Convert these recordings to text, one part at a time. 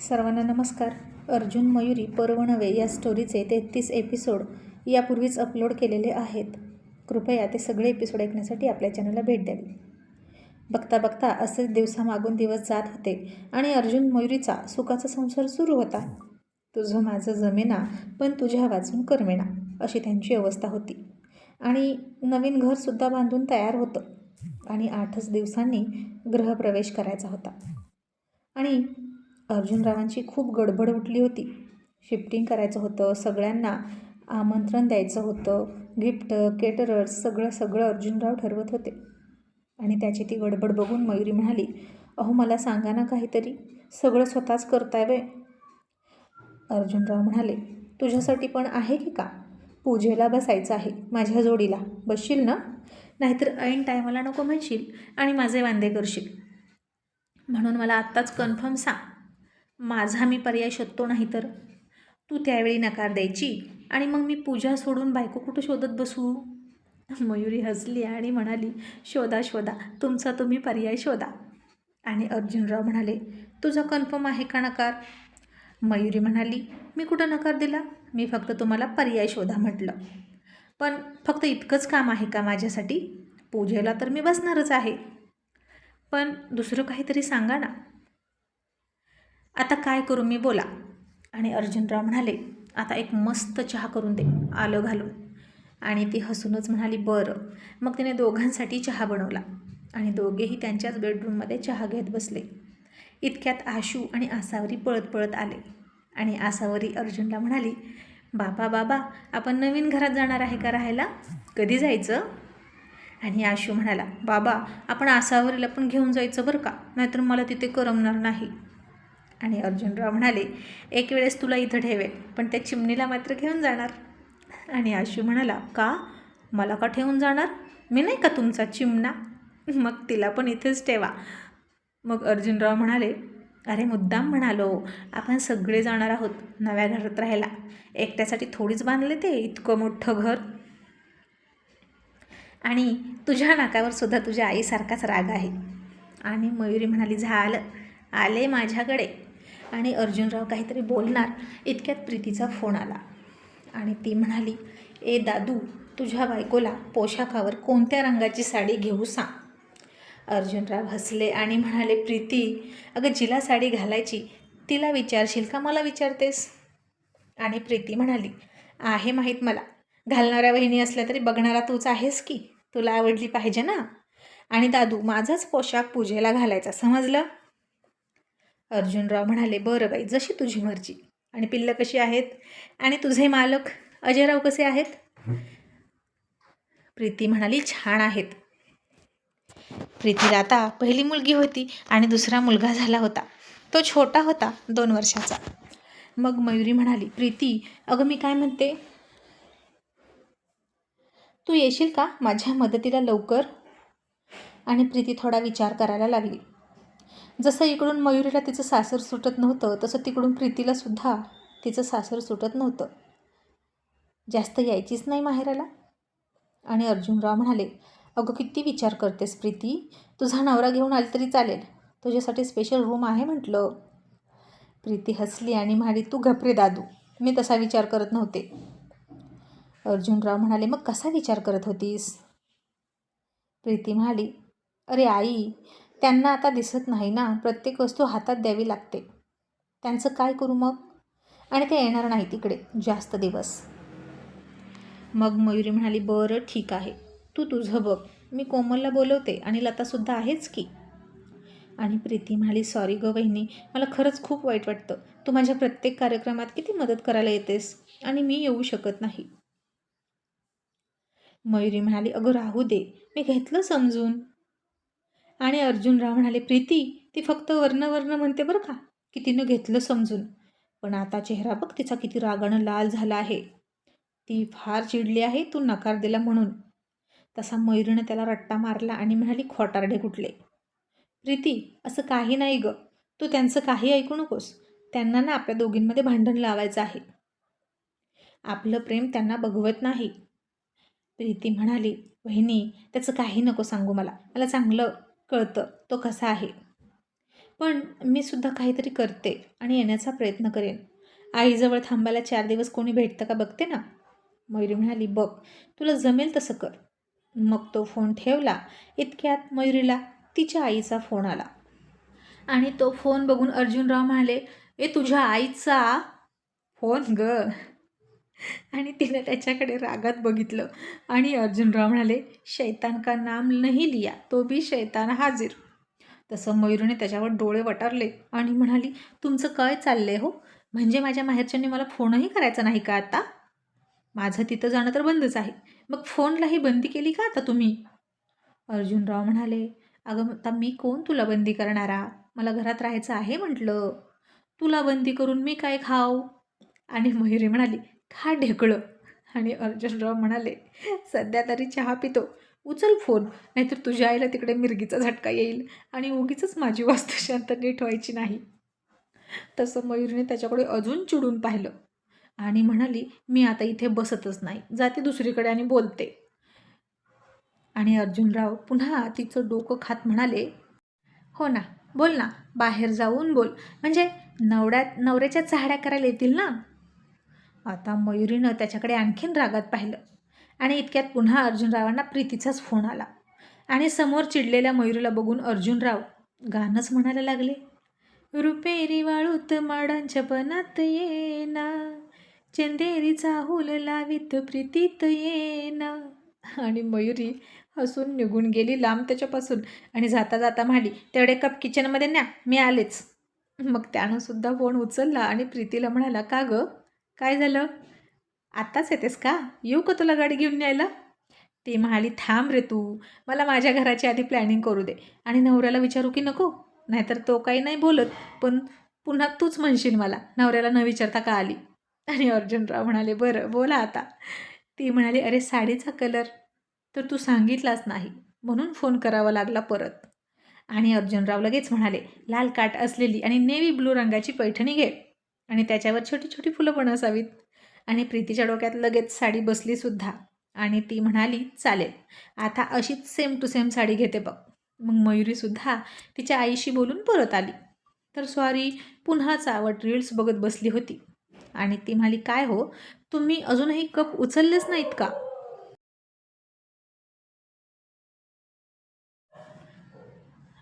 सर्वांना नमस्कार. अर्जुन मयुरी पर्वणवे या स्टोरीचे तेहतीस एपिसोड यापूर्वीच अपलोड केलेले आहेत. कृपया ते सगळे एपिसोड ऐकण्यासाठी आपल्या चॅनलला भेट द्यावी. बघता बघता असेच दिवसामागून दिवस जात होते आणि अर्जुन मयुरीचा सुखाचा संसार सुरू होता. तुझं माझं जमेना पण तुझ्या वाचून करमेना अशी त्यांची अवस्था होती. आणि नवीन घरसुद्धा बांधून तयार होतं. आणि आठच दिवसांनी गृहप्रवेश करायचा होता. आणि अर्जुनरावांची खूप गडबड उठली होती. शिफ्टिंग करायचं होतं सगळ्यांना आमंत्रण द्यायचं होतं गिफ्ट केटरर्स सगळं सगळं अर्जुनराव ठरवत होते. आणि त्याची ती गडबड बघून मयुरी म्हणाली अहो मला सांगा ना काहीतरी. सगळं स्वतःच करताय वे अर्जुनराव म्हणाले तुझ्यासाठी पण आहे की का? पूजेला बसायचं आहे माझ्या जोडीला. बसशील ना? नाहीतर ऐन टायमाला नको म्हणशील आणि माझे वांदे करशील. म्हणून मला आत्ताच कन्फर्म सांग. माझा मी पर्याय शोधतो नाही तर? तू त्यावेळी नकार द्यायची. आणि मग मी पूजा सोडून बायको कुठं शोधत बसू? मयुरी हसली आणि म्हणाली शोधा शोधा. तुमचा तुम्ही पर्याय शोधा. आणि अर्जुनराव म्हणाले तुझा कन्फर्म आहे का नकार? मयुरी म्हणाली मी कुठं नकार दिला? मी फक्त तुम्हाला पर्याय शोधा म्हटलं. पण फक्त इतकंच काम आहे का माझ्यासाठी? पूजेला तर मी बसणारच आहे. पण दुसरं काहीतरी सांगा ना. आता काय करू मी बोला. आणि अर्जुनराव म्हणाले आता एक मस्त चहा करून दे आलं घालून. आणि ती हसूनच म्हणाली बरं. मग तिने दोघांसाठी चहा बनवला. आणि दोघेही त्यांच्याच बेडरूममध्ये चहा घेत बसले. इतक्यात आशू आणि आसावरी पळत पळत आले. आणि आसावरी अर्जुनला म्हणाली बाबा बाबा आपण नवीन घरात जाणार आहे का राहायला? कधी जायचं? आणि आशू म्हणाला बाबा आपण आसावरीला पण घेऊन जायचं बरं का? नाहीतर मला तिथे करमणार नाही. आणि अर्जुनराव म्हणाले एक वेळेस तुला इथं ठेवेल पण त्या चिमणीला मात्र घेऊन जाणार. आणि आशू म्हणाला का? मला का ठेवून जाणार? मी नाही का तुमचा चिमणा? मग तिला पण इथेच ठेवा. मग अर्जुनराव म्हणाले अरे मुद्दाम म्हणालो आपण सगळे जाणार आहोत नव्या घरात राहायला. एकट्यासाठी थोडीच बांधले ते इतकं मोठं घर. आणि तुझ्या नाकावर सुद्धा तुझ्या आईसारखाच राग आहे. आणि मयुरी म्हणाली झालं. आले माझ्याकडे. आणि अर्जुनराव काहीतरी बोलणार इतक्यात प्रीतीचा फोन आला. आणि ती म्हणाली ए दादू तुझ्या बायकोला पोशाखावर कोणत्या रंगाची साडी घेऊ सांग. अर्जुनराव हसले आणि म्हणाले प्रीती अगं जिला साडी घालायची तिला विचारशील का मला विचारतेस? आणि प्रीती म्हणाली आहे माहीत मला. घालणाऱ्या वहिनी असल्या तरी बघणारा तूच आहेस की? तुला आवडली पाहिजे ना? आणि दादू माझाच पोशाख पूजेला घालायचा समजलं? अर्जुनराव म्हणाले बरं बाई जशी तुझी मर्जी. आणि पिल्लं कशी आहेत? आणि तुझे मालक अजयराव कसे आहेत? प्रीती म्हणाली छान आहेत. प्रीतीला आता पहिली मुलगी होती आणि दुसरा मुलगा झाला होता. तो छोटा होता दोन वर्षाचा. मग मयुरी म्हणाली प्रीती अगं मी काय म्हणते? तू येशील का? माझ्या मदतीला लवकर? आणि प्रीती थोडा विचार करायला लागली. जसं इकडून मयुरीला तिचं सासर सुटत नव्हतं तसं तिकडून प्रीतीला सुद्धा तिचं सासर सुटत नव्हतं. जास्त यायचीच नाही माहेराला. आणि अर्जुनराव म्हणाले अगं किती विचार करतेस प्रीती. तुझा नवरा घेऊन आली तरी चालेल. तुझ्यासाठी स्पेशल रूम आहे म्हटलं. प्रीती हसली आणि म्हणाली तू घपरे दादू. मी तसा विचार करत नव्हते. अर्जुनराव म्हणाले मग कसा विचार करत होतीस? प्रीती म्हणाली अरे आई त्यांना आता दिसत नाही ना प्रत्येक वस्तू हातात द्यावी लागते. त्यांचं काय करू मग? आणि ते येणार नाही तिकडे जास्त दिवस. मग मयुरी म्हणाली बरं ठीक आहे. तू तुझं बघ. मी कोमलला बोलवते आणि लतासुद्धा आहेच की. आणि प्रीती म्हणाली सॉरी ग वहिनी मला खरंच खूप वाईट वाटतं. तू माझ्या प्रत्येक कार्यक्रमात किती मदत करायला येतेस? आणि मी येऊ शकत नाही. मयुरी म्हणाली अगं राहू दे. मी घेतलं समजून. आणि अर्जुनराव म्हणाले प्रीती ती फक्त वर्ण वर्ण म्हणते बरं का? की तिनं घेतलं समजून. पण आता चेहरा बघ तिचा किती रागानं लाल झाला आहे. ती फार चिडली आहे तू नकार दिला म्हणून. तसा मयुरीनं त्याला रट्टा मारला आणि म्हणाली खोटारडे कुठले? प्रीती असं काही नाही ग. तू त्यांचं काही ऐकू नकोस. त्यांना ना आपल्या दोघींमध्ये भांडण लावायचं आहे. आपलं प्रेम त्यांना बघवत नाही. प्रीती म्हणाली वहिनी त्याचं काही नको सांगू मला. मला चांगलं कळतं तो कसा आहे. पण मी सुद्धा काहीतरी करते आणि येण्याचा प्रयत्न करेन. आईजवळ थांबायला चार दिवस कोणी भेटतं का बघते ना? मयुरी म्हणाली बघ तुला जमेल तसं कर. मग तो फोन ठेवला. इतक्यात मयुरीला तिच्या आईचा फोन आला. आणि तो फोन बघून अर्जुनराव म्हणाले ए तुझ्या आईचा फोन ग. आणि तिनं त्याच्याकडे रागात बघितलं. आणि अर्जुनराव म्हणाले शैतान का नाम नाही लिया तो बी शैतान हाजीर. तसं मयुरीने त्याच्यावर डोळे वटारले आणि म्हणाली तुमचं काय चाललंय हो? म्हणजे माझ्या माहेरच्यांनी मला फोनही करायचा नाही का आता? माझं तिथं जाणं तर बंदच आहे. मग फोनलाही बंदी केली का आता तुम्ही? अर्जुनराव म्हणाले अगं आता मी कोण तुला बंदी करणारा? मला घरात राहायचं आहे म्हटलं. तुला बंदी करून मी काय खाऊ? आणि मयुरी म्हणाली खा ढेकळं? आणि अर्जुनराव म्हणाले सध्या तरी चहा पितो. उचल फोन नाहीतर तुझ्या आईला तिकडे मिरगीचा झटका येईल आणि उगीच माझी वास्तुशांत नीट व्हायची नाही. तसं मयुरीने त्याच्याकडे अजून चिडून पाहिलं आणि म्हणाली मी आता इथे बसतच नाही. जाते दुसरीकडे आणि बोलते. आणि अर्जुनराव पुन्हा तिचं डोकं खात म्हणाले हो ना बोल ना. बाहेर जाऊन बोल. म्हणजे नवऱ्यात नवऱ्याच्या चाहड्या करायला येतील ना? आता मयुरीनं त्याच्याकडे आणखीन रागात पाहिलं. आणि इतक्यात पुन्हा अर्जुनरावांना प्रीतीचाच फोन आला. आणि समोर चिडलेल्या मयुरीला बघून अर्जुनराव गाणंच म्हणायला लागले. रुपेरी वाळूत माडांच्या पणात येना चंदेरी चाहूल लावीत प्रीतीत येना आणि मयुरी हसून निघून गेली लांब त्याच्यापासून आणि जाता जाता म्हणाली तेवढे कप किचनमध्ये न्या मी आलेच. मग त्यानं सुद्धा फोन उचलला आणि प्रीतीला म्हणाला का गं? काय झालं? आत्ताच येतेस का? येऊ का तुला गाडी घेऊन यायला ती म्हणाली थांब रे तू. मला माझ्या घराची आधी प्लॅनिंग करू दे. आणि नवऱ्याला विचारू की नको? नाहीतर तो काही नाही बोलत. पण पुन्हा तूच म्हणशील मला. नवऱ्याला न विचारता का आली? आणि अर्जुनराव म्हणाले बरं बोला आता. ती म्हणाली अरे साडीचा कलर तर तू सांगितलाच नाही. म्हणून फोन करावा लागला परत. आणि अर्जुनराव लगेच म्हणाले लाल काट असलेली आणि नेव्ही ब्लू रंगाची पैठणी घे. आणि त्याच्यावर छोटी छोटी फुलं पण असावीत. आणि प्रीतीच्या डोक्यात लगेच साडी बसलीसुद्धा आणि ती म्हणाली चालेल. आता अशीच सेम टू सेम साडी घेते बघ. मग मयुरीसुद्धा तिच्या आईशी बोलून परत आली. तर सॉरी पुन्हा चावट रील्स बघत बसली होती. आणि ती म्हणाली काय हो? तुम्ही अजूनही कप उचललेच नाहीत का?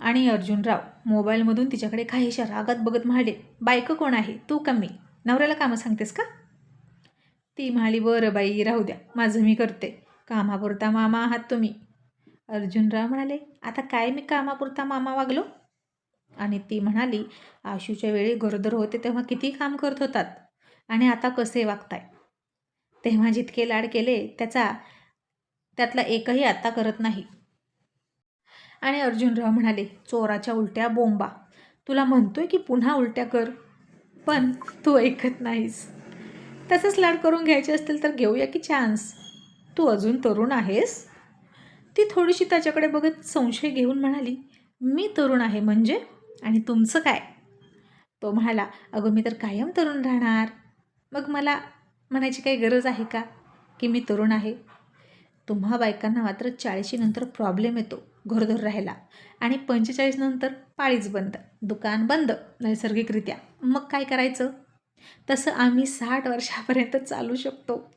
आणि अर्जुनराव मोबाईलमधून तिच्याकडे काहीशा रागात बघत म्हणाले बायको कोण आहे? तू का मी? नवऱ्याला कामं सांगतेस का? ती म्हणाली बरं बाई राहू द्या. माझं मी करते. कामापुरता मामा आहात तुम्ही. अर्जुनराव म्हणाले आता काय मी कामापुरता मामा वागलो? आणि ती म्हणाली आशूच्या वेळी गरोदर होते तेव्हा किती काम करत होतात. आणि आता कसे वागताय? तेव्हा जितके लाड केले त्याचा त्यातला एकही आत्ता करत नाही. आणि अर्जुनराव म्हणाले चोराच्या उलट्या बोंबा. तुला म्हणतोय की पुन्हा उलट्या कर पण तू ऐकत नाहीस. तसंच लाड करून घ्यायचे असतील तर घेऊया की चान्स तू अजून तरुण आहेस? ती थोडीशी त्याच्याकडे बघत संशय घेऊन म्हणाली मी तरुण आहे म्हणजे? आणि तुमचं काय? तो म्हणाला अगं मी तर कायम तरुण राहणार. मग मला म्हणायची काही गरज आहे का की मी तरुण आहे? तुम्हा बायकांना मात्र चाळीशीनंतर प्रॉब्लेम येतो. घरधर राहायला आणि पंचेचाळीस नंतर पाळीच बंद दुकान बंद नैसर्गिकरित्या. मग काय करायचं? तसं आम्ही साठ वर्षापर्यंत चालू शकतो.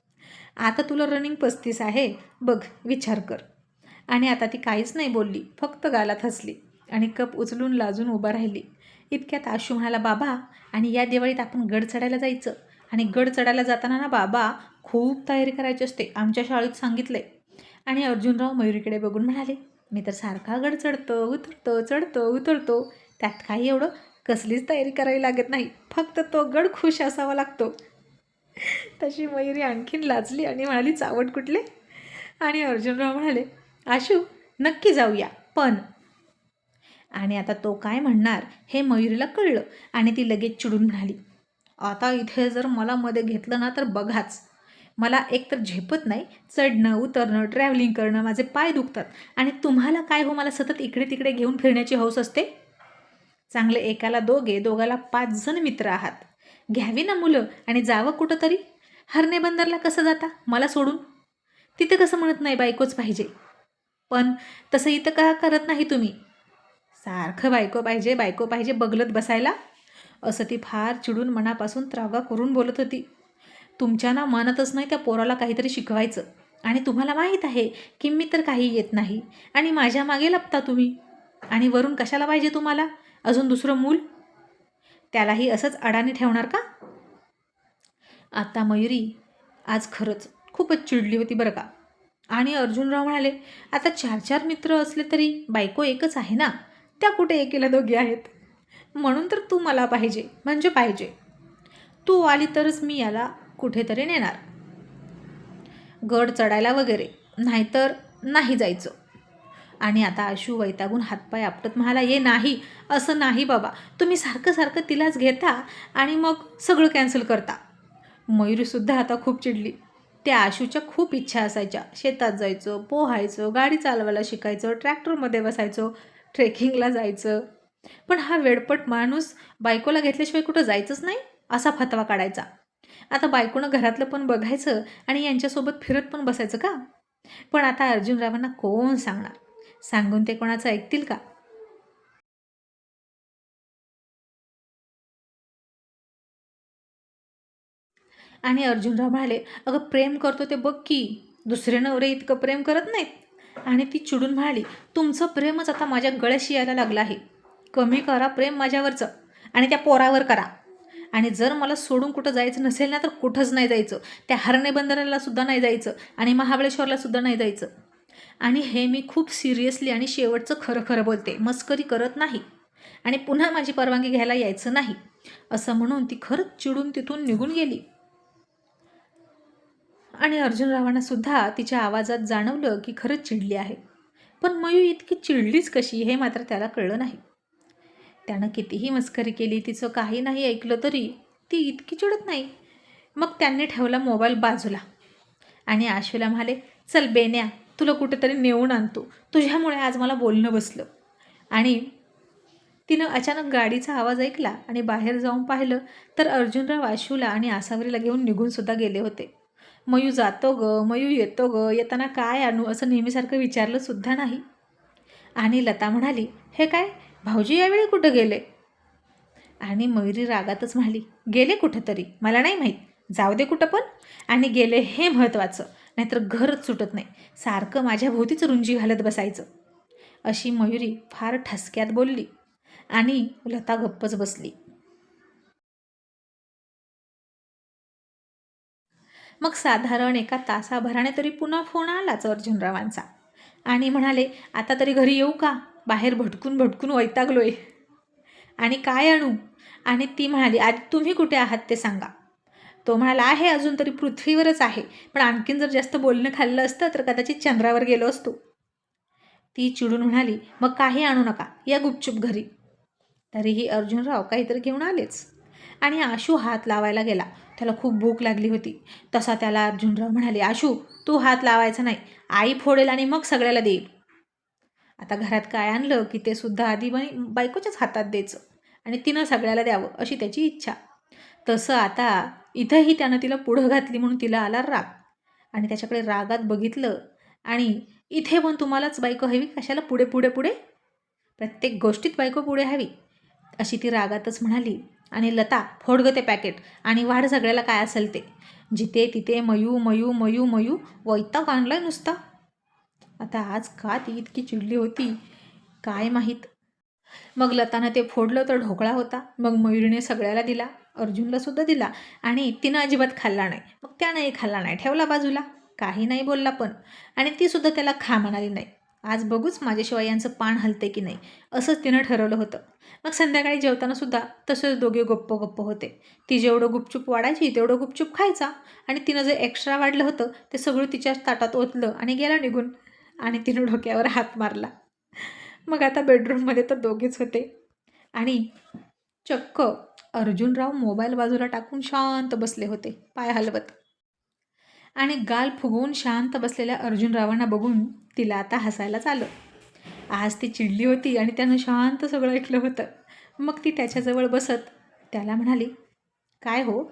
आता तुला रनिंग पस्तीस आहे बघ विचार कर. आणि आता ती काहीच नाही बोलली फक्त गालात हसली आणि कप उचलून लाजून उभा राहिली. इतक्यात आशू म्हणाला बाबा आणि या दिवाळीत आपण गड चढायला जायचं. आणि गड चढायला जाताना ना बाबा खूप तयारी करायची असते आमच्या शाळेत सांगितलंय. आणि अर्जुनराव मयुरीकडे बघून म्हणाले मी तर सारखा गड चढतो उतरतो चढतो उतरतो. त्यात काही एवढं कसलीच तयारी करावी लागत नाही. फक्त तो गड खुश असावा लागतो. तशी मयुरी आणखीन लाजली आणि म्हणाली चावट कुठले? आणि अर्जुनराव म्हणाले आशू नक्की जाऊया पण. आणि आता तो काय म्हणणार हे मयुरीला कळलं आणि ती लगेच चिडून म्हणाली आता इथे जर मला मध्ये घेतलं ना तर बघाच. मला एकतर झेपत नाही चढणं उतरणं ट्रॅव्हलिंग करणं माझे पाय दुखतात. आणि तुम्हाला काय हो मला सतत इकडे तिकडे घेऊन फिरण्याची हौस असते? चांगले एकाला दोघे दोघाला पाच जण मित्र आहात. घ्यावी ना मुलं आणि जावं कुठं तरी हरणे बंदरला कसं जाता? मला सोडून? तिथं कसं म्हणत नाही बायकोच पाहिजे? पण तसं इथं का करत नाही तुम्ही? सारखं बायको पाहिजे बायको पाहिजे बगलत बसायला? असं ती फार चिडून मनापासून त्रागा करून बोलत होती. तुमच्या ना मनातच नाही त्या पोराला काहीतरी शिकवायचं. आणि तुम्हाला माहीत आहे की मी तर काही येत नाही. आणि माझ्या मागे लपता तुम्ही. आणि वरून कशाला पाहिजे तुम्हाला? अजून दुसरं मूल? त्यालाही असंच अडाणी ठेवणार का? आता मयुरी आज खरंच खूपच चिडली होती बरं का? आणि अर्जुनराव म्हणाले आता चार चार मित्र असले तरी बायको एकच आहे ना? त्या कुठे एकीला दोघी आहेत? म्हणून तर तू मला पाहिजे म्हणजे पाहिजे. तू आली तरच मी याला कुठेतरी नेणार. गड चढायला वगैरे नाहीतर नाही जायचं. आणि आता आशू वैतागून हातपाय आपटत म्हणाला ये नाही असं नाही बाबा. तुम्ही सारखं सारखं तिलाच घेता आणि मग सगळं कॅन्सल करता. मयुरीसुद्धा आता खूप चिडली. त्या आशूच्या खूप इच्छा असायच्या. शेतात जायचं पोहायचं गाडी चालवायला शिकायचं ट्रॅक्टरमध्ये बसायचं ट्रेकिंगला जायचं. पण हा वेडपट माणूस बायकोला घेतल्याशिवाय कुठं जायचंच नाही? असा फतवा काढायचा. आता बायकोनं घरातलं पण बघायचं आणि यांच्यासोबत फिरत पण बसायचं का? पण आता अर्जुनरावांना कोण सांगणार? सांगून ते कोणाचं ऐकतील का? आणि अर्जुनराव म्हणाले अगं प्रेम करतो ते बघ की दुसरे नवरे इतकं प्रेम करत नाहीत. आणि ती चिडून म्हणाली तुमचं प्रेमच आता माझ्या गळ्याशी यायला लागलं आहे. कमी करा प्रेम माझ्यावरचं आणि त्या पोरावर करा. आणि जर मला सोडून कुठं जायचं नसेल ना तर कुठंच नाही जायचं. त्या हरणे बंदराला सुद्धा नाही जायचं आणि महाबळेश्वरला सुद्धा नाही जायचं. आणि हे मी खूप सिरियसली आणि शेवटचं खरं खरं बोलते मस्करी करत नाही. आणि पुन्हा माझी परवानगी घ्यायला यायचं नाही. असं म्हणून ती खरंच चिडून तिथून निघून गेली. आणि अर्जुनरावांना सुद्धा तिच्या आवाजात जाणवलं की खरंच चिडली आहे. पण मयू इतकी चिडलीच कशी हे मात्र त्याला कळलं नाही. त्यानं कितीही मस्करी केली तिचं काही नाही ऐकलं तरी ती इतकी चिडत नाही. मग त्यांनी ठेवला मोबाईल बाजूला. आणि आशूला म्हणाले चल बेन्या तुला कुठेतरी नेऊन आणतो. तुझ्यामुळे आज मला बोलणं बसलं. आणि तिनं अचानक गाडीचा आवाज ऐकला आणि बाहेर जाऊन पाहिलं तर अर्जुनराव आशूला आणि आसावरीला घेऊन निघूनसुद्धा गेले होते. मयू जातो ग मयू येतो ग येताना काय आणू? असं नेहमीसारखं विचारलंसुद्धा नाही. आणि लता म्हणाली हे काय? भाऊजी यावेळी कुठं गेले? आणि मयुरी रागातच म्हणाली गेले कुठं तरी मला नाही माहीत. जाऊ दे कुठं पण. आणि गेले हे महत्त्वाचं नाहीतर घरच सुटत नाही. सारखं माझ्या भोवतीच रुंजी घालत बसायचं. अशी मयुरी फार ठसक्यात बोलली आणि लता गप्पच बसली. मग साधारण एका तासाभराने तरी पुन्हा फोन आलाच अर्जुनरावांचा. आणि म्हणाले आता तरी घरी येऊ का? बाहेर भटकून भटकून वैतागलोय. आणि काय आणू? आणि ती म्हणाली आधी तुम्ही कुठे आहात ते सांगा. तो म्हणाला आहे अजून तरी पृथ्वीवरच आहे. पण आणखीन जर जास्त बोलणं खाल्लं असतं तर कदाचित चंद्रावर गेलो असतो. ती चिडून म्हणाली मग काही आणू नका. या गुपचूप घरी. तरीही अर्जुनराव काहीतरी घेऊन आलेच. आणि आशू हात लावायला गेला. त्याला खूप भूक लागली होती. तसा त्याला अर्जुनराव म्हणाले आशू तू हात लावायचा नाही. आई फोडेल आणि मग सगळ्याला देईल. आता घरात काय आणलं की ते सुद्धा आधी बाई बायकोच्याच हातात द्यायचं आणि तिनं सगळ्याला द्यावं अशी त्याची इच्छा. तसं आता इथंही त्यानं तिला पुढं घातली म्हणून तिला आला राग. आणि त्याच्याकडे रागात बघितलं आणि इथे पण तुम्हालाच बायको हवी कशाला पुढे पुढे पुढे? प्रत्येक गोष्टीत बायको पुढे हवी अशी ती रागातच म्हणाली. आणि लता फोड ग ते पॅकेट आणि वाढ सगळ्याला काय असेल ते. जिथे तिथे मयू मयू मयू मयू वैताग आणलाय नुसता. आता आज का ती इतकी चिडली होती? काय माहीत? मग लतानं ते फोडलं तर ढोकळा होता. मग मयुरीने सगळ्याला दिला. अर्जुनला सुद्धा दिला. आणि तिनं अजिबात खाल्ला नाही. मग त्यानंही खाल्ला नाही. ठेवला बाजूला. काही नाही बोलला पण. आणि ती सुद्धा त्याला खा म्हणाली नाही. आज बघूच माझ्याशिवाय यांचं पान हलते की नाही असंच तिनं ठरवलं होतं. मग संध्याकाळी जेवताना सुद्धा तसेच दोघे गप्प गप्प होते. ती जेवढं गुपचूप वाढायची तेवढं गुपचूप खायचा. आणि तिनं जे एक्स्ट्रा वाढलं होतं ते सगळं तिच्या ताटात ओतलं आणि गेला निघून. आणि तिनं डोक्यावर हात मारला. मग आता बेडरूममध्ये तर दोघेच होते. आणि चक्क अर्जुनराव मोबाईल बाजूला टाकून शांत बसले होते पाय हलवत. आणि गाल फुगवून शांत बसलेल्या अर्जुनरावांना बघून तिला आता हसायलाच आलं आज ती चिडली होती आणि त्यानं शांत सगळं ऐकलं होतं. मग ती त्याच्याजवळ बसत त्याला म्हणाली काय हो?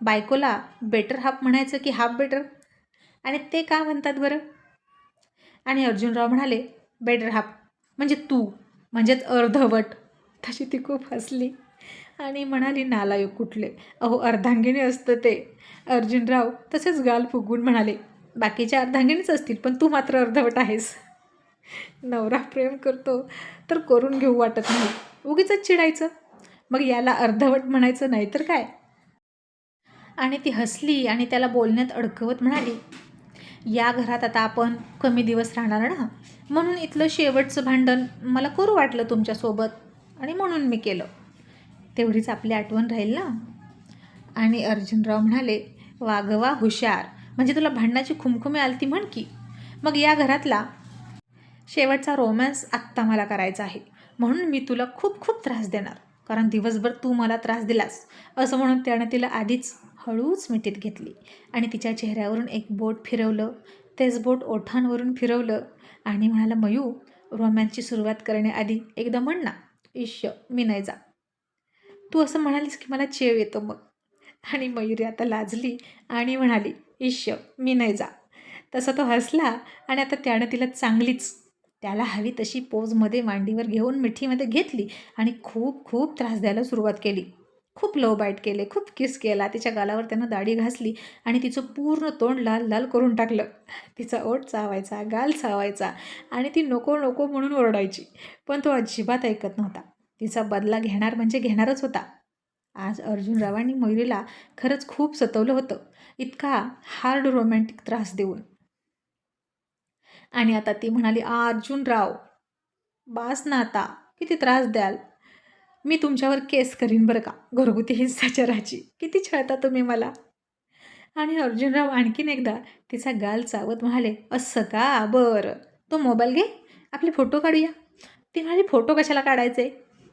बायकोला बेटर हाफ म्हणायचं की हाफ बेटर आणि ते का म्हणतात बरं? आणि अर्जुनराव म्हणाले बेटर हाफ म्हणजे तू. म्हणजेच अर्धवट. तशी ती खूप हसली. आणि म्हणाली नालायक कुठले? अहो अर्धांगिनी असतं ते. अर्जुनराव तसेच गाल फुगवून म्हणाले बाकीच्या अर्धांगिनीच असतील पण तू मात्र अर्धवट आहेस. नवरा प्रेम करतो तर करून घेऊ वाटत नाही. उगीच चिडायचं. मग याला अर्धवट म्हणायचं नाही तर काय? आणि ती हसली आणि त्याला बोलण्यात अडकवत म्हणाली या घरात आता आपण कमी दिवस राहणार ना म्हणून इथलं शेवटचं भांडण मला करू वाटलं तुमच्यासोबत आणि म्हणून मी केलं. तेवढीच आपली आठवण राहील ना? आणि अर्जुनराव म्हणाले वागवा हुशार. म्हणजे तुला भांडणाची खुमखुमी आलती म्हण की. मग या घरातला शेवटचा रोमॅन्स आत्ता मला करायचा आहे. म्हणून मी तुला खूप खूप त्रास देणार. कारण दिवसभर तू मला त्रास दिलास. असं म्हणून त्यानं तिला आधीच हळूच मिठीत घेतली आणि तिच्या चेहऱ्यावरून एक बोट फिरवलं. तेच बोट ओठांवरून फिरवलं आणि म्हणाला मयू रोमॅन्सची सुरुवात करण्याआधी एकदा म्हण ना. इश्य मी नाही जा. तू असं म्हणालीस की मला चेव येतो मग. आणि मयुरी आता लाजली आणि म्हणाली इश्य मी नाही जा. तसा तो हसला आणि आता त्यानं तिला चांगलीच त्याला हवी तशी पोजमध्ये मांडीवर घेऊन मिठीमध्ये घेतली आणि खूप खूप त्रास द्यायला सुरुवात केली. खूप लव बाईट केले खूप किस केला तिच्या गालावर त्यानं दाढी घासली आणि तिचं पूर्ण तोंड लाल लाल करून टाकलं. तिचा ओठ चावायचा गाल चावायचा आणि ती नको नको म्हणून ओरडायची. पण तो अजिबात ऐकत नव्हता. तिचा बदला घेणार म्हणजे घेणारच होता. आज अर्जुनरावांनी मयुरीला खरंच खूप सतवलं होतं. इतका हार्ड रोमॅन्टिक त्रास देऊन. आणि आता ती म्हणाली अर्जुनराव बास ना आता. किती त्रास द्याल. मी तुमच्यावर केस करीन बरं का? घरगुती हिंसाचाराची. किती छळता तुम्ही मला? आणि अर्जुनराव आणखीन एकदा तिचा गाल चावत म्हणाले असं का? बरं. तो मोबाईल घे. आपले फोटो काढूया. ती म्हणाली फोटो कशाला काढायचे?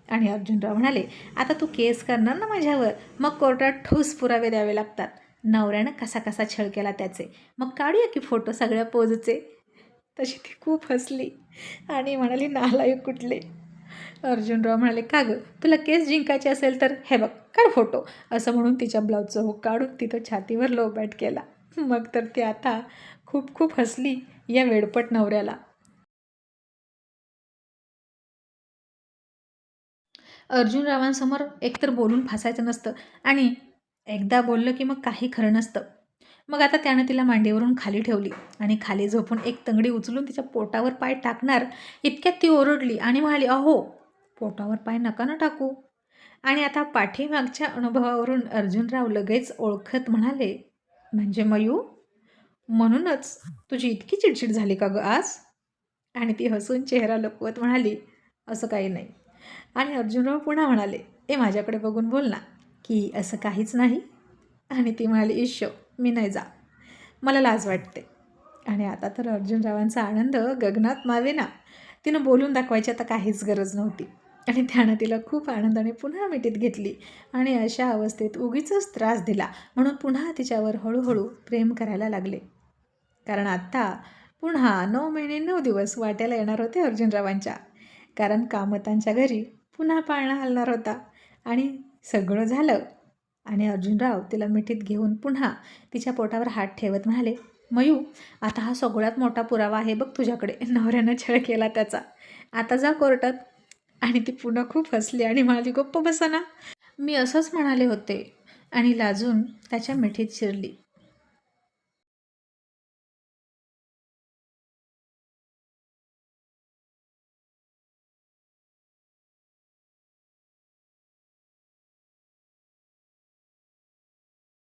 आणि अर्जुनराव म्हणाले आता तू केस करणार ना माझ्यावर? मग कोर्टात ठोस पुरावे द्यावे लागतात. नवऱ्यानं कसा कसा छळ केला त्याचे. मग काढूया की फोटो सगळ्या पोजचे. तशी ती खूप हसली आणि म्हणाली नालायक कुठले? अर्जुनराव म्हणाले का गं? तुला केस जिंकायचे असेल तर हे बघ काढ फोटो. असं म्हणून तिच्या ब्लाऊजचं हो काढून तिथं छातीवर लो बॅट केला. मग तर ती आता खूप खूप हसली या वेडपट नवऱ्याला. अर्जुनरावांसमोर एकतर बोलून फासायचं नसतं आणि एकदा बोललं की मग काही खरं नसतं. मग आता त्यानं तिला मांडीवरून खाली ठेवली आणि खाली झोपून एक तंगडी उचलून तिच्या पोटावर पाय टाकणार इतक्यात ती ओरडली आणि म्हणाली अहो पोटावर पाय नका ना टाकू. आणि आता पाठीमागच्या अनुभवावरून अर्जुनराव लगेच ओळखत म्हणाले म्हणजे मयू म्हणूनच तुझी इतकी चिडचिड झाली का गं आज? आणि ती हसून चेहरा लपवत म्हणाली असं काही नाही. आणि अर्जुनराव पुन्हा म्हणाले ए माझ्याकडे बघून बोल ना की असं काहीच नाही. आणि ती म्हणाली ईश्व मी नाही जा. मला लाज वाटते. आणि आता तर अर्जुनरावांचा आनंद गगनात मावेना. तिनं बोलून दाखवायची आता काहीच गरज नव्हती. आणि त्यानं तिला खूप आनंदाने पुन्हा मिठीत घेतली आणि अशा अवस्थेत उगीच त्रास दिला. म्हणून पुन्हा तिच्यावर हळूहळू प्रेम करायला लागले. कारण आत्ता पुन्हा नऊ महिने नऊ दिवस वाट्याला येणार होते अर्जुनरावांच्या. कारण कामतांच्या घरी पुन्हा पाळणा हलणार होता. आणि सगळं झालं. आणि अर्जुनराव तिला मिठीत घेऊन पुन्हा तिच्या पोटावर हात ठेवत म्हणाले मयू आता हा सगळ्यात मोठा पुरावा आहे बघ तुझ्याकडे. नवऱ्यानं छळ केला त्याचा. आता जा कोर्टात. आणि ती पुन्हा खूप हसली आणि म्हणाली गप्प बसा ना. मी असंच म्हणाले होते आणि लाजून त्याच्या मिठीत शिरली.